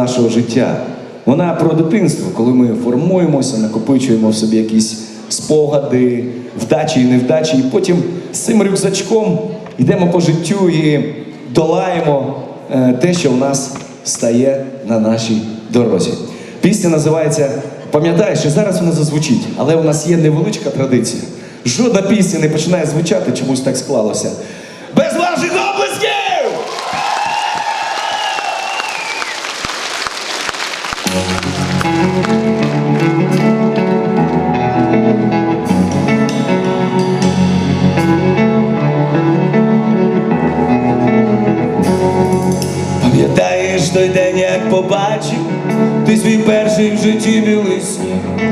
нашого життя. Вона про дитинство, коли ми формуємося, накопичуємо в собі якісь спогади, вдачі і невдачі, і потім з цим рюкзачком йдемо по життю і долаємо е, те, що в нас стає на нашій дорозі. Пісня називається Пам'ятаєш, і зараз вона зазвучить, але у нас є невеличка традиція. Жодна пісня не починає звучати, чомусь так склалося. Без ваших Пам'ятаєш той день, як побачив, ти свій перший в житті білий сніг.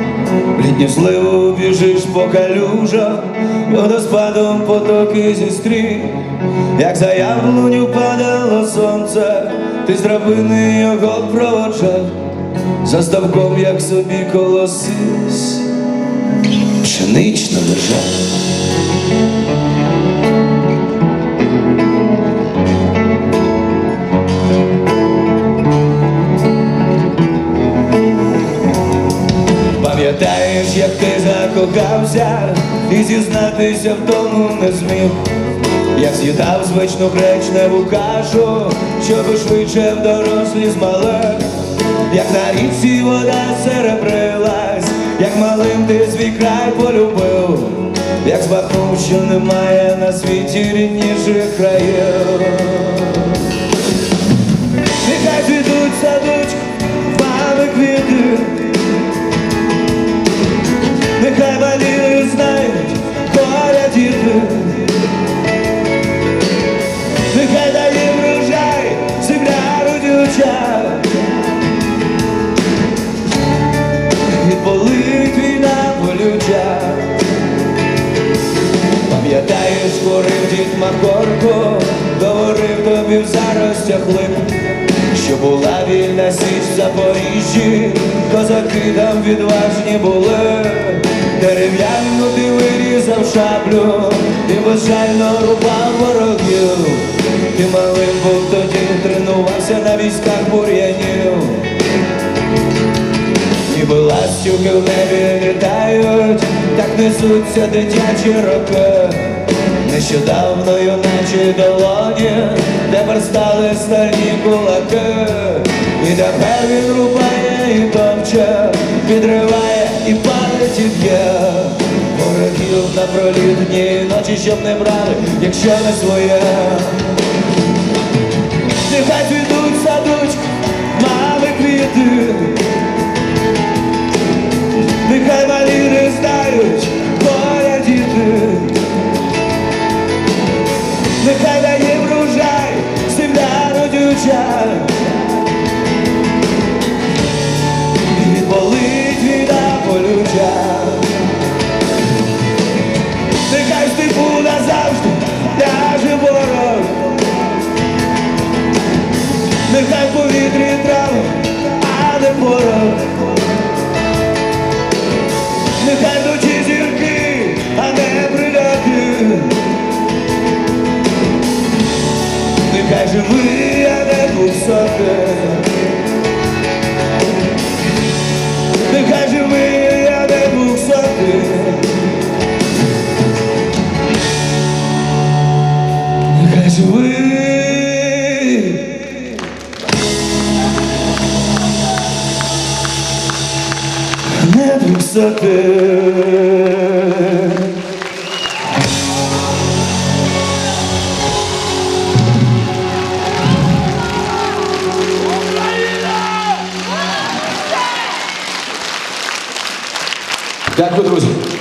Літню сливу біжиш по калюжах, водоспадом потоки зістрі, як за яблуню падало сонце, ти з драбини його проводжав, за ставком, як собі колосись, пшенично лежав. Пам'ятаєш, як ти закохався і зізнатися в тому не зміг, як з'їдав звичну гречневу кашу, щоб швидше в дорослі змале, як на річці вода серебрилась, як малим ти свій край полюбив, як збагнув, що немає на світі рідніших країв. Нехай цвітуть садочку, Макорко, говорив тобі в заростях лип, що була вільна січ в Запоріжжі, козаки там відважні були, дерев'яну ти вирізав шаблю, і безжально рубав ворогів, ти малим був тоді, тренувався на військах бур'янів. Ніби ластівки в небі літають, так несуться дитячі роки. Нещодавно юначі долоні, тепер стали стальні кулаки. І тепер він рубає і топче, підриває і палить і б'є. Ворогів на пролітні ночі, щоб не брали, якщо не своє. Нехай Нехай живий, а не двохсоти. Нехай не двохсоти. Дякую, друзі.